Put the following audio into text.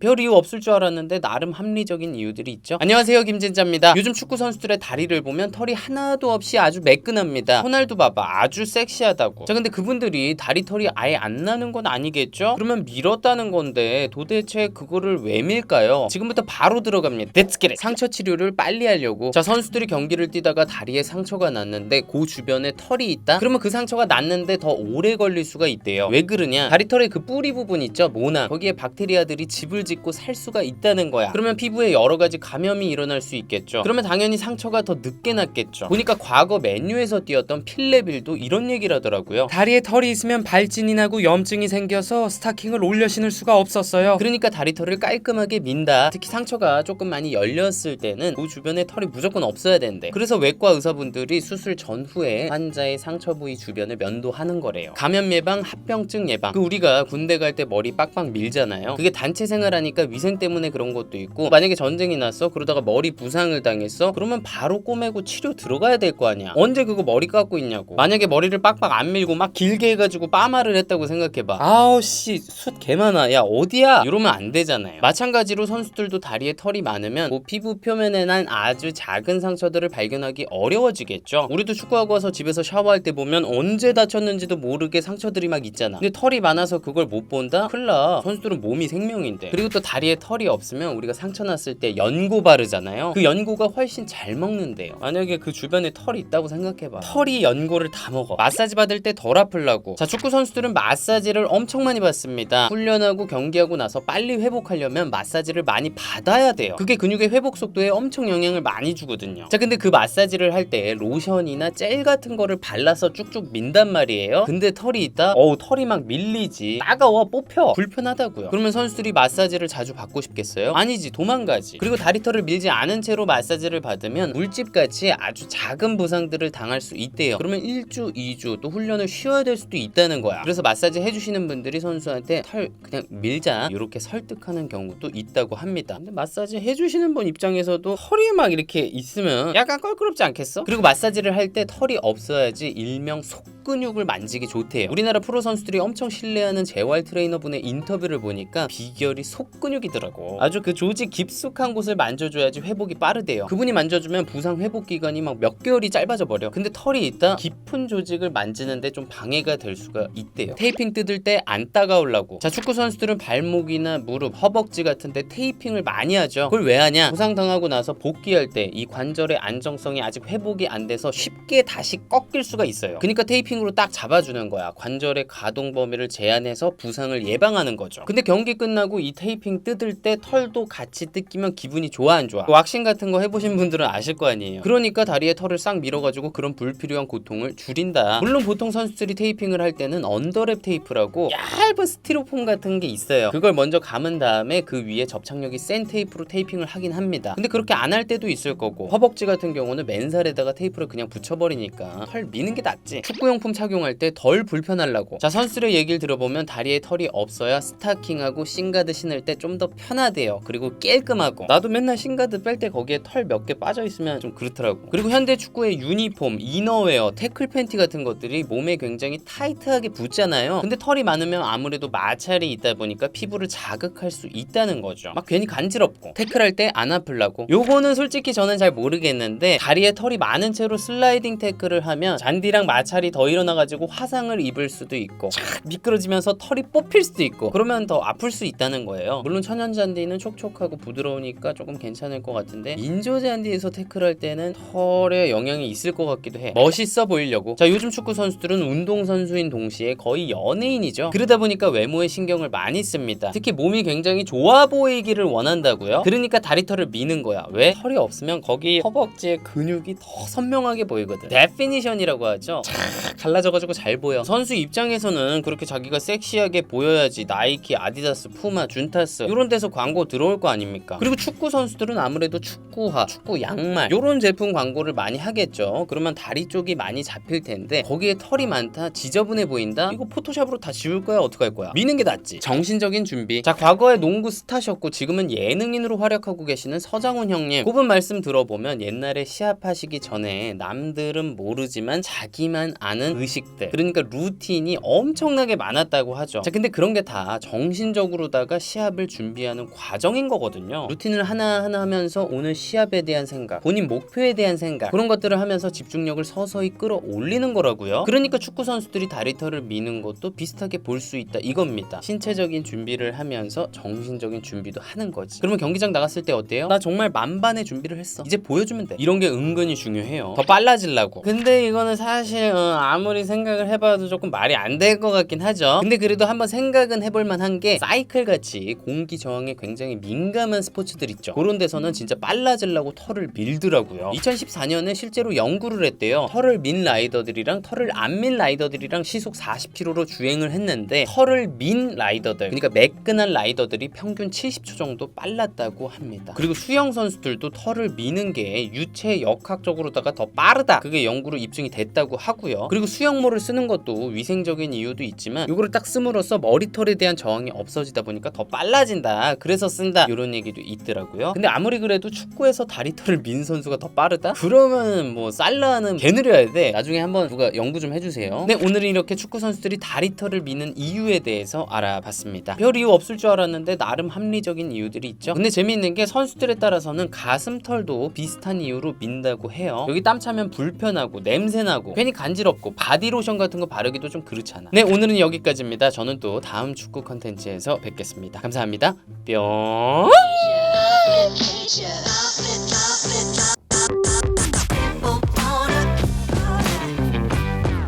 별 이유 없을 줄 알았는데 나름 합리적인 이유들이 있죠. 안녕하세요 김진짜입니다. 요즘 축구 선수들의 다리를 보면 털이 하나도 없이 아주 매끈합니다. 호날두 봐봐 아주 섹시하다고. 자 근데 그분들이 다리 털이 아예 안 나는 건 아니겠죠? 그러면 밀었다는 건데 도대체 그거를 왜 밀까요? 지금부터 바로 들어갑니다. Let's get it. 상처 치료를 빨리 하려고. 자 선수들이 경기를 뛰다가 다리에 상처가 났는데 그 주변에 털이 있다. 그러면 그 상처가 났는데 더 오래 걸릴 수가 있대요. 왜 그러냐? 다리 털의 그 뿌리 부분 있죠 모낭. 거기에 박테리아들이 집을 짓고 살 수가 있다는 거야. 그러면 피부에 여러 가지 감염이 일어날 수 있겠죠. 그러면 당연히 상처가 더 늦게 났겠죠. 보니까 과거 맨유에서 뛰었던 필레빌도 이런 얘기를 하더라고요. 다리에 털이 있으면 발진이 나고 염증이 생겨서 스타킹을 올려 신을 수가 없었어요. 그러니까 다리털을 깔끔하게 민다. 특히 상처가 조금 많이 열렸을 때는 그 주변에 털이 무조건 없어야 된대. 그래서 외과 의사분들이 수술 전후에 환자의 상처 부위 주변을 면도하는 거래요. 감염 예방, 합병증 예방. 그 우리가 군대 갈 때 머리 빡빡 밀잖아요. 그게 단체 생활 하니까 위생 때문에 그런 것도 있고 만약에 전쟁이 났어 그러다가 머리 부상을 당했어 그러면 바로 꼬매고 치료 들어가야 될 거 아니야. 언제 그거 머리 깎고 있냐고. 만약에 머리를 빡빡 안 밀고 막 길게 해가지고 빠마를 했다고 생각해봐. 아우 씨숱 개 많아. 야 어디야? 이러면 안 되잖아요. 마찬가지로 선수들도 다리에 털이 많으면 뭐 피부 표면에 난 아주 작은 상처들을 발견하기 어려워지겠죠. 우리도 축구하고 와서 집에서 샤워할 때 보면 언제 다쳤는지도 모르게 상처들이 막 있잖아. 근데 털이 많아서 그걸 못 본다? 큰일 나. 선수들은 몸이 생명인데. 그리고 또 다리에 털이 없으면 우리가 상처 났을 때 연고 바르잖아요. 그 연고가 훨씬 잘 먹는데요. 만약에 그 주변에 털이 있다고 생각해봐. 털이 연고를 다 먹어. 마사지 받을 때 덜 아플라고. 자, 축구 선수들은 마사지를 엄청 많이 받습니다. 훈련하고 경기하고 나서 빨리 회복하려면 마사지를 많이 받아야 돼요. 그게 근육의 회복 속도에 엄청 영향을 많이 주거든요. 자, 근데 그 마사지를 할 때 로션이나 젤 같은 거를 발라서 쭉쭉 민단 말이에요. 근데 털이 있다? 어우, 털이 막 밀리지. 따가워, 뽑혀. 불편하다고요. 그러면 선수들이 마사지 를 자주 받고 싶겠어요? 아니지, 도망가지. 그리고 다리털을 밀지 않은 채로 마사지를 받으면 물집같이 아주 작은 부상들을 당할 수 있대요. 그러면 1주, 2주 또 훈련을 쉬어야 될 수도 있다는 거야. 그래서 마사지 해주시는 분들이 선수한테 털 그냥 밀자 이렇게 설득하는 경우도 있다고 합니다. 근데 마사지 해주시는 분 입장에서도 털이 막 이렇게 있으면 약간 껄끄럽지 않겠어? 그리고 마사지를 할 때 털이 없어야지 일명 속근육을 만지기 좋대요. 우리나라 프로 선수들이 엄청 신뢰하는 재활 트레이너분의 인터뷰를 보니까 비결이 속 근육이더라고. 아주 그 조직 깊숙한 곳을 만져줘야지 회복이 빠르대요. 그분이 만져주면 부상 회복 기간이 막 몇 개월이 짧아져 버려. 근데 털이 있다 깊은 조직을 만지는데 좀 방해가 될 수가 있대요. 테이핑 뜯을 때 안 따가우려고. 자 축구 선수들은 발목이나 무릎, 허벅지 같은데 테이핑을 많이 하죠. 그걸 왜 하냐? 부상 당하고 나서 복귀할 때 이 관절의 안정성이 아직 회복이 안 돼서 쉽게 다시 꺾일 수가 있어요. 그러니까 테이핑으로 딱 잡아주는 거야. 관절의 가동 범위를 제한해서 부상을 예방하는 거죠. 근데 경기 끝나고 이 테 이핑 뜯을 때 털도 같이 뜯기면 기분이 좋아 안 좋아? 왁싱 같은 거 해보신 분들은 아실 거 아니에요. 그러니까 다리에 털을 싹 밀어가지고 그런 불필요한 고통을 줄인다. 물론 보통 선수들이 테이핑을 할 때는 언더랩 테이프라고 얇은 스티로폼 같은 게 있어요. 그걸 먼저 감은 다음에 그 위에 접착력이 센 테이프로 테이핑을 하긴 합니다. 근데 그렇게 안 할 때도 있을 거고 허벅지 같은 경우는 맨살에다가 테이프를 그냥 붙여버리니까 털 미는 게 낫지. 축구용품 착용할 때 덜 불편하려고. 자 선수들의 얘기를 들어보면 다리에 털이 없어야 스타킹하고 싱가드 신을 때좀 더 편하대요. 그리고 깔끔하고. 나도 맨날 싱가드 뺄 때 거기에 털 몇 개 빠져 있으면 좀 그렇더라고. 그리고 현대 축구의 유니폼, 이너웨어, 태클 팬티 같은 것들이 몸에 굉장히 타이트하게 붙잖아요. 근데 털이 많으면 아무래도 마찰이 있다 보니까 피부를 자극할 수 있다는 거죠. 막 괜히 간지럽고 태클할 때 안 아플라고. 요거는 솔직히 저는 잘 모르겠는데 다리에 털이 많은 채로 슬라이딩 태클을 하면 잔디랑 마찰이 더 일어나가지고 화상을 입을 수도 있고 촥 미끄러지면서 털이 뽑힐 수도 있고 그러면 더 아플 수 있다는 거예요. 물론 천연 잔디는 촉촉하고 부드러우니까 조금 괜찮을 것 같은데 인조 잔디에서 태클할 때는 털에 영향이 있을 것 같기도 해. 멋있어 보이려고. 자 요즘 축구 선수들은 운동 선수인 동시에 거의 연예인이죠. 그러다 보니까 외모에 신경을 많이 씁니다. 특히 몸이 굉장히 좋아 보이기를 원한다고요. 그러니까 다리털을 미는 거야. 왜? 털이 없으면 거기 허벅지에 근육이 더 선명하게 보이거든. 데피니션이라고 하죠. 착 갈라져가지고 잘 보여. 선수 입장에서는 그렇게 자기가 섹시하게 보여야지 나이키, 아디다스, 푸마, 준타 스 이런 데서 광고 들어올 거 아닙니까? 그리고 축구 선수들은 아무래도 축구 축구화, 축구 양말 요런 제품 광고를 많이 하겠죠. 그러면 다리 쪽이 많이 잡힐 텐데 거기에 털이 많다, 지저분해 보인다. 이거 포토샵으로 다 지울 거야, 어떻게 할 거야? 미는 게 낫지. 정신적인 준비. 자, 과거에 농구 스타셨고 지금은 예능인으로 활약하고 계시는 서장훈 형님. 그분 말씀 들어보면 옛날에 시합하시기 전에 남들은 모르지만 자기만 아는 의식들. 그러니까 루틴이 엄청나게 많았다고 하죠. 자, 근데 그런 게 다 정신적으로다가 시합 을 준비하는 과정인 거거든요. 루틴을 하나하나 하면서 오늘 시합에 대한 생각, 본인 목표에 대한 생각, 그런 것들을 하면서 집중력을 서서히 끌어올리는 거라고요. 그러니까 축구 선수들이 다리털을 미는 것도 비슷하게 볼 수 있다 이겁니다. 신체적인 준비를 하면서 정신적인 준비도 하는 거지. 그러면 경기장 나갔을 때 어때요? 나 정말 만반의 준비를 했어. 이제 보여주면 돼. 이런 게 은근히 중요해요. 더 빨라지려고. 근데 이거는 사실 어, 아무리 생각을 해봐도 조금 말이 안 될 것 같긴 하죠. 근데 그래도 한번 생각은 해볼 만한 게 사이클 같이 공기 저항에 굉장히 민감한 스포츠들 있죠. 그런 데서는 진짜 빨라지려고 털을 밀더라고요. 2014년에 실제로 연구를 했대요. 털을 민 라이더들이랑 털을 안 민 라이더들이랑 시속 40km로 주행을 했는데 털을 민 라이더들, 그러니까 매끈한 라이더들이 평균 70초 정도 빨랐다고 합니다. 그리고 수영 선수들도 털을 미는 게 유체 역학적으로다가 더 빠르다. 그게 연구로 입증이 됐다고 하고요. 그리고 수영모를 쓰는 것도 위생적인 이유도 있지만 이거를 딱 씀으로써 머리털에 대한 저항이 없어지다 보니까 더 빨라 진다. 그래서 쓴다. 이런 얘기도 있더라고요. 근데 아무리 그래도 축구에서 다리털을 민 선수가 더 빠르다? 그러면 뭐 살라는 개느려야 돼. 나중에 한번 누가 연구 좀 해주세요. 네, 오늘은 이렇게 축구 선수들이 다리털을 미는 이유에 대해서 알아봤습니다. 별 이유 없을 줄 알았는데 나름 합리적인 이유들이 있죠. 근데 재미있는 게 선수들에 따라서는 가슴털도 비슷한 이유로 민다고 해요. 여기 땀 차면 불편하고 냄새나고 괜히 간지럽고 바디로션 같은 거 바르기도 좀 그렇잖아. 네, 오늘은 여기까지입니다. 저는 또 다음 축구 컨텐츠에서 뵙겠습니다. 감사합니다. 뿅. Vacation.